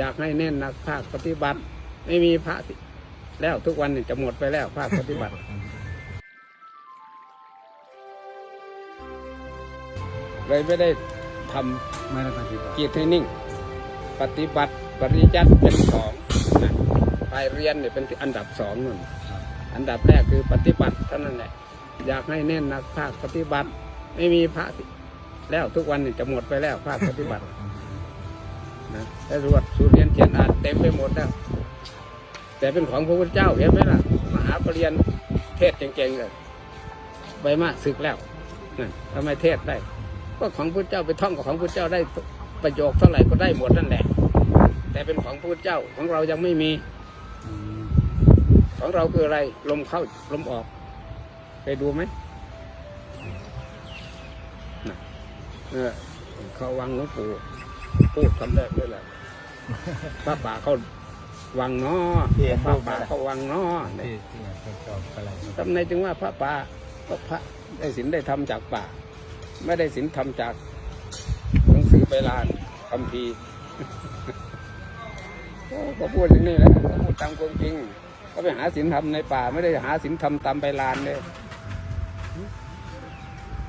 อยากให้เน้นนักภาคปฏิบัติ ไม่มีพระแล้วทุกวันนี่จะหมดไปแล้วภาคปฏิบัติ เลยไม่ได้ทำไม่ได้ปฏิบัติกิจให้นิ่ง ปฏิบัติปริยัติเป็นสองนะไปเรียนเนี่ยเป็นอันดับสองนั่นอันดับแรกคือปฏิบัติเท่านั้นแหละอยากให้เน้นนักภาคปฏิบัติ ไม่มีพระแล้วทุกวันนี่จะหมดไปแล้วภาคปฏิบัติ นะแต่รวดสูตรเรียนเขียนอ่านเต็มไปหมดแล้วแต่เป็นของพระพุทธเจ้าเห็นไหมล่ะ มหาปรริญญาเทศเก่งๆเลยใบมาศึกแล้วนั่นทำไมเทศได้ ก็ของพระเจ้าไปท่องกับของพระเจ้าได้ประโยคเท่าไหร่ก็ได้หมดนั่นแหละ แต่เป็นของพระพุทธเจ้าของเรายังไม่มี ของเราคืออะไร ลมเข้าลมออกไปดูไหมน่ะเออเขาวังหลวงปู่ พูดคำแรกเลยแหละพระป่าเขาวังเนาะพระป่าเขาวังเนาะที่ที่เขาชอบอะไรทำไมจึงว่าพระป่าก็พระได้ศีลได้ทำจากป่า ไม่ได้ศีลทำจากหนังสือไปลานคำพีร์โอ้ก็พูดอย่างนี้แหละก็พูดตามความจริง ก็ไปหาศีลธรรมในป่า ไม่ได้หาศีลธรรมตามไปลานเลย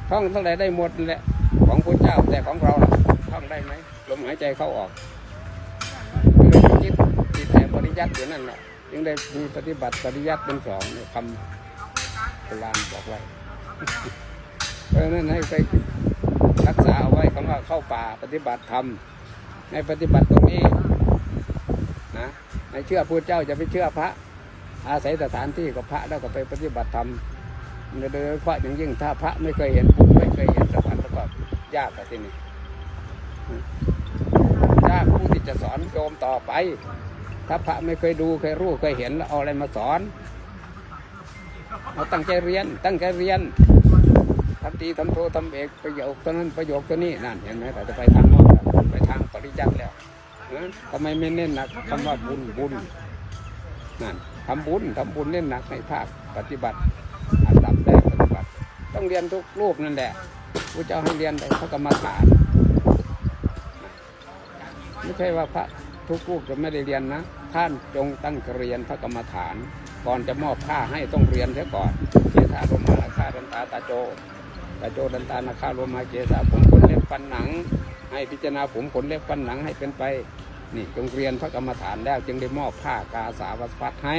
ท่องเท่าไหร่ได้หมดนั่นแหละของพระเจ้าแต่ของเราล่ะ ท่องได้ไหมลมหายใจเข้าออกไม่ได้คิดติดแต่ปริยัติอยู่นั่นแหละจึงได้มีปฏิบัติปริยัติเป็นสองคำโบราณบอกไว้เพราะนั้นให้ไปรักษาเอาไว้คำว่าเข้าป่าปฏิบัติธรรมในปฏิบัติตรงนี้นะในเชื่อพระเจ้าจะไปเชื่อพระ อาศัยสถานที่กับพระแล้วก็ไปปฏิบัติธรรมโดยเฉพาะอย่างยิ่งถ้าพระไม่เคยเห็นไม่เคยเห็นสถานแล้วก็ยากกับที่นี่ ยาผู้ที่จะสอนโยมต่อไป ถ้าพระไม่เคยดูเคยรู้เคยเห็นแล้วเอาอะไรมาสอนเอาตั้งใจเรียน ตั้งใจเรียนทำตีทำโททำเอกประโยคตัวนั้นประโยคตัวนี้นั่นเห็นไหมแต่จะไปทางโน้นไปทางปริยัติแล้วทำไมไม่เน้นหนักคำว่าบุญบุญนั่นทำบุญทำบุญเน้นหนักในภาคปฏิบัติอันดับแรกปฏิบัติ ต้องเรียนทุกรูปนั่นแหละพระเจ้าให้เรียนแต่พระกรรมฐาน ไม่ใช่ว่าพระทุกรูปจะไม่ได้เรียนนะ ท่านจงตั้งเรียนพระกรรมฐาน ก่อนจะมอบผ้าให้ต้องเรียนเสียก่อนเกสาโลมานาคาดันตาตาโจตาโจดันตานาคาโลมาเกสาผมขนเล็บฟันหนัง ให้พิจารณาผมขนเล็บฟันหนังให้เป็นไปนี่จงเรียนพระกรรมฐานแล้วจึงได้มอบผ้ากาสาวพัดให้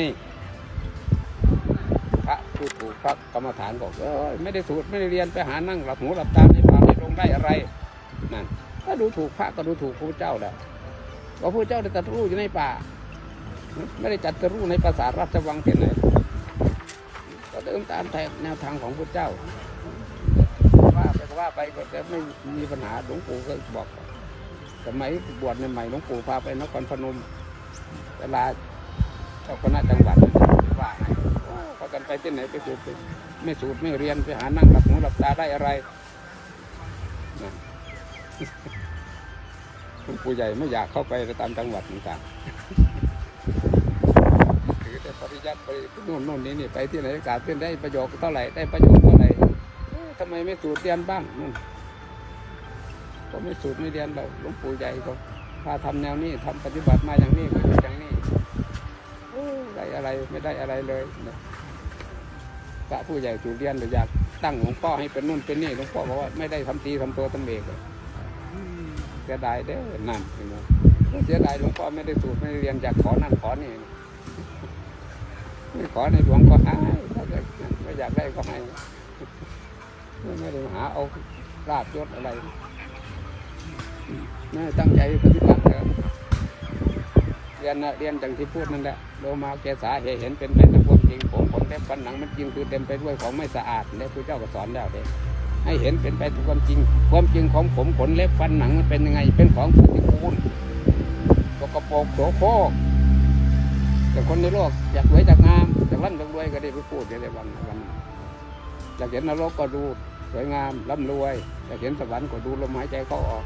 พระผู้ถูกพระกรรมฐานบอกเออไม่ได้สูตรไม่ได้เรียนไปหานั่งหลับหูหลับตาในป่าไม่ลงได้อะไรนั่นถ้าดูถูกพระก็ดูถูกพระเจ้าแหล้ วเพราพระเจ้าได้ตรัสรู้อยู่ในป่า ไม่ได้จัดตรัสรู้ในปราสาทราชวังเป็นไหนก็เดินตามแนวทางของพระเจ้าว่าไปว่าไปก็จะไม่มีปัญหาหลวงปู่ก็บอกสมัยบวชใหม่หลวงปู่พาไปนครพนมเวลาเจ้าคณะจังหวัดว่าไงพากันไปที่ไหนไปสูตรไม่สูตรไม่เรียนไปหานั่งหลับหูหลับตาได้อะไร นะหลวงปู่ใหญ่ไม่อยากเข้าไปตามจังหวัดต่างๆถือแต่ปริยัติไปโน่นโน่นนี่นี่ไปที่ไหนกาดเป็นได้ประโยชน์เท่าไหร่ได้ประโยชน์เท่าไหร่ทำไมไม่สูตรเรียนบ้างนู่นก็ไม่สูตรไม่เรียนเราหลวงปู่ใหญ่ก็พาทำแนวนี้ทำปฏิบัติมาอย่างนี้ก็อย่างนี้ได้อะไรไม่ได้อะไรเลยพระผู้ใหญ่สูตรเรียนแต่อยากตั้งหลวงพ่อให้เป็นนู่นเป็นนี่หลวงพ่อบอกว่าไม่ได้ทำตีทำตัวทำเอกเลย เสียดายเด้อนั่นเห็นไหมเสียดายหลวงพ่อไม่ได้สูตรไม่ได้เรียนอยากขอนั่นขอนี่ไม่ขอในหลวงก็ให้ถ้าเกิดไม่อยากได้ก็ให้ไม่ได้หาเอาลาบยศอะไรไม่ตั้งใจปฏิบัติเถอะเรียนนะเรียนจังที่พูดนั่นแหละโลมาเกษาเหเห็นเป็นไปตามความจริงผมผมเล็บฟันหนังมันจริงคือเต็มไปด้วยของไม่สะอาดและพระเจ้าก็สอนแล้วเด็ ให้เห็นเป็นไปตามความจริง ความจริงของผมขนเล็บฟันหนังมันเป็นยังไง เป็นของปฏิกูลตกปรกโสโครกแต่คนในโลกอยากรวยจากงามอยากร่ำอยากรวยก็ได้ไปพูดเดี๋ยวได้วันวันอยากเห็นนรกก็ดูสวยงามร่ำรวยอยากเห็นสวรรค์ก็ดูลมหายใจเข้าออก